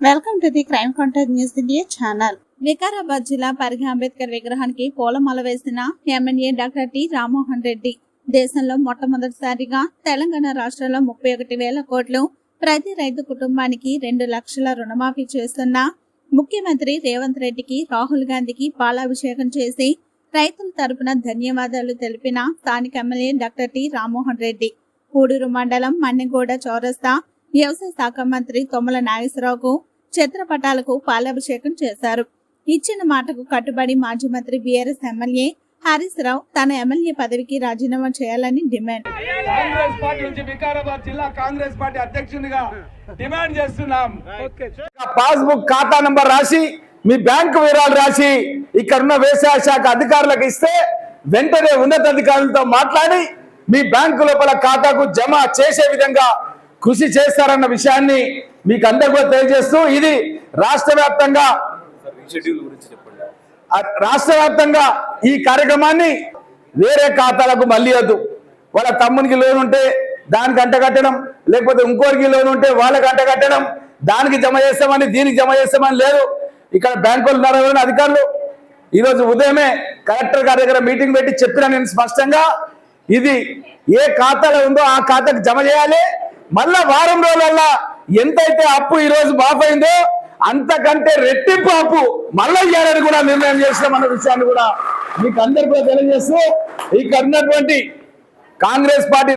Welcome to the crime contact news India channel Vikarabad జిల్లా పరిగి అంబేద్కర్ విగ్రహానికి పూలమాల వేసిన MLA doctor T Rammohan Reddy. దేశంలో మొట్టమొదటిసారిగా తెలంగాణ రాష్ట్రంలో ముప్పై ఒకటి వేల కోట్లు ప్రతి రైతు కుటుంబానికి రెండు లక్షల రుణమాఫీ చేస్తున్న ముఖ్యమంత్రి రేవంత్ రెడ్డికి రాహుల్ గాంధీకి పాలాభిషేకం చేసి రైతుల తరపున ధన్యవాదాలు తెలిపిన స్థానిక MLA doctor T Rammohan Reddy. Pudur మండలం మన్నెగూడ చౌరస్తా వ్యవసాయ శాఖ మంత్రి తొమ్మల నాగేశ్వరరావుకు చిత్రపటాలకు పాలాభిషేకం చేశారు. ఇచ్చిన మాటకు కట్టుబడి మాజీ మంత్రి బీఆర్ఎస్ ఎమ్మెల్యే హరీష్ రావు తన ఎమ్మెల్యే పదవికి రాజీనామా చేయాలని డిమాండ్. కాంగ్రెస్ పార్టీ నుంచి వికారాబాద్ జిల్లా కాంగ్రెస్ పార్టీ అధ్యక్షునిగా డిమాండ్ చేస్తున్నాం. పాస్బుక్ ఖాతా నంబర్ రాసి మీ బ్యాంకు వివరాలు రాసి ఇక్కడ ఉన్న వ్యవసాయ శాఖ అధికారులకు ఇస్తే వెంటనే ఉన్నతాధికారులతో మాట్లాడి మీ బ్యాంకు లోపల ఖాతాకు జమ చేసే విధంగా కృషి చేస్తారన్న విషయాన్ని మీకు అందరికీ కూడా తెలియజేస్తూ ఇది రాష్ట్ర వ్యాప్తంగా రాష్ట్ర వ్యాప్తంగా ఈ కార్యక్రమాన్ని వేరే ఖాతాలకు మళ్ళీ వద్దు. వాళ్ళ తమ్మునికి లోన్ ఉంటే దానికి అంట కట్టడం లేకపోతే ఇంకోరికి లోన్ ఉంటే వాళ్ళకి అంట కట్టడం దానికి జమ చేస్తామని దీనికి జమ చేస్తామని లేదు. ఇక్కడ బ్యాంకులు ఉన్నారని అధికారులు? ఈరోజు ఉదయమే కలెక్టర్ గారి దగ్గర మీటింగ్ పెట్టి చెప్పిన నేను స్పష్టంగా ఇది ఏ ఖాతాలో ఉందో ఆ ఖాతాకు జమ చేయాలి. మళ్ళా వారం రోజులల్లా ఎంతైతే అప్పు ఈ రోజు మాఫ్ అయిందో అంతకంటే రెట్టింపు అప్పు మళ్ళా ఇవ్వాలని కూడా నిర్ణయం చేసినాం అన్న విషయాన్ని కూడా మీకు అందరికీ కూడా తెలియజేస్తూ ఇక్కడ ఉన్నటువంటి కాంగ్రెస్ పార్టీ